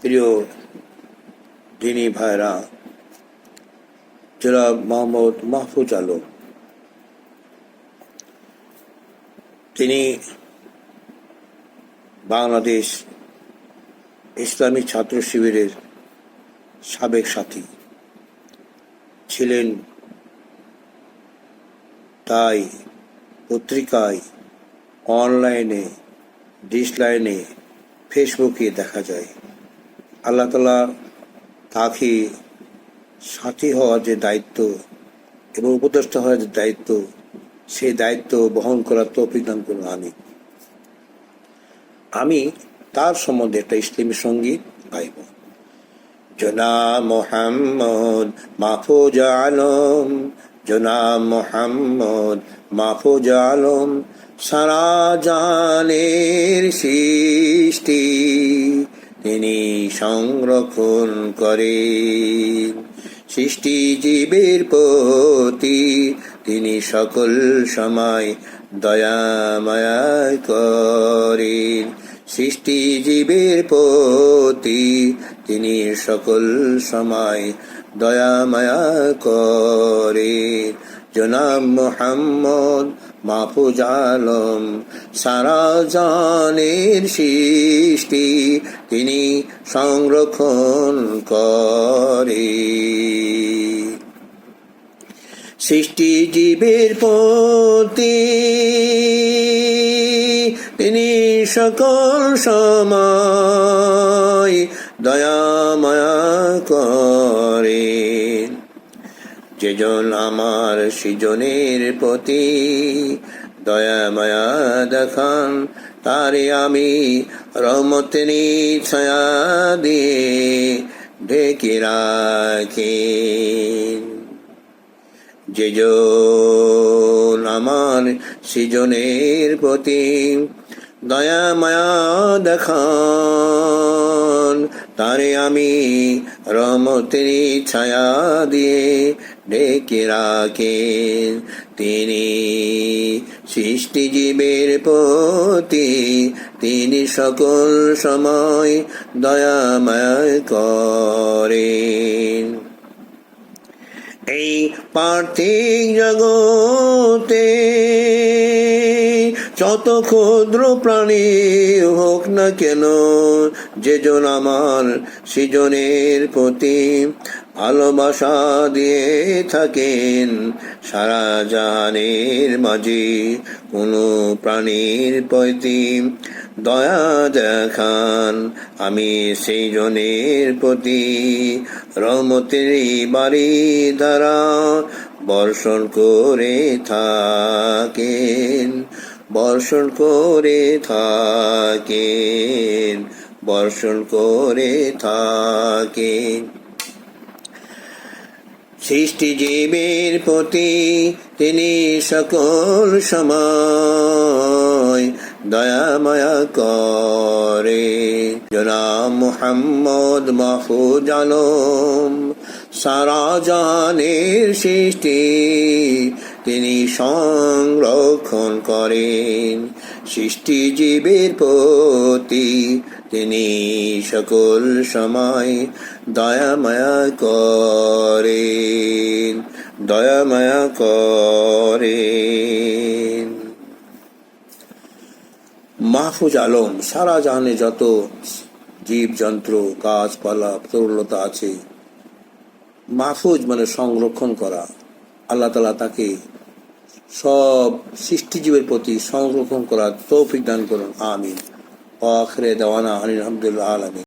প্রিয় দিনী ভাইরা জনাব মোহাম্মদ মাহফুজ আলম, তিনি বাংলাদেশ ইসলামী ছাত্র শিবিরের সাবেক সাথী ছিলেন। তাই পত্রিকায়, অনলাইনে ডিসলাইনে ফেসবুকে দেখা যায়। আল্লাহ তালা তাকে সাথী হওয়ার যে দায়িত্ব এবং উপদেষ্টা হওয়ার যে দায়িত্ব, সেই দায়িত্ব বহন করার তৌফিক দান করুন আমি আমি তার সম্বন্ধে একটা ইসলামী সংগীত গাইব। জনা মোহাম্মদ মাহফুজ আলম জনা মোহাম্মদ মাহফুজ আলম, সারা জানের সৃষ্টি। তিনি সংরক্ষণ করেন সৃষ্টি জীবের প্রতি তিনি সকল সময় দয়া মায়া করেন সৃষ্টি জীবের প্রতি তিনি সকল সময় দয়া মায়া করেন জনাব মোহাম্মদ মাহফুজ আলম সারা জানের সৃষ্টি তিনি সংরক্ষণ করে। সৃষ্টি জীবের প্রতি তিনি সকল সময় দয়া মায়া করেন যেজন আমার সৃজনের প্রতি। দয়া মায়া দেখান, তারে আমি রহমতেনি ছায়া দিয়ে ঢেকে রাখি। যেজন আমার সৃজনের প্রতি, দয়া মায়া দেখান, তারে আমি রহমতের ছায়া দিয়ে ডেকে রাখেন। তিনি সৃষ্টিজীবের প্রতি, তিনি সকল সময় দয়া মায়া করেন। এই পার্থিব জগতে যত ক্ষুদ্র প্রাণী হোক না কেন যেজন আমার সৃজনের প্রতি ভালোবাসা দিয়ে থাকেন সারা জাহানের মাঝে। কোনো প্রাণীর প্রতি দয়া দেখান আমি সেই জনের প্রতি। রহমতের বাড়ি দ্বারা বর্ষণ করে থাকেন, বর্ষণ করে থাকেন, বর্ষণ করে থাকেন। সৃষ্টিজীবের প্রতি তিনি সকল সময় দয়া মায়া করে। জনাব মুহাম্মদ মাহফুজ আলম সারা জানের সৃষ্টি তিনি সংরক্ষণ করেন। সৃষ্টিজীবের প্রতি। তিনি সকল সময় দয়া মায়া করেন, দয়া মায়া করেন। মাহফুজ আলম, সারা জাহানে যত জীবযন্ত্র, গাছপালা তরুলতা আছে, মাহফুজ মানে সংরক্ষণ করা। আল্লাহ তালা তাকে সব সৃষ্টিজীবের প্রতি সংরক্ষণ করার তৌফিক দান করুন। আমিন। আখরে দেওয়ানা আলহামদুলিল্লাহ আলমী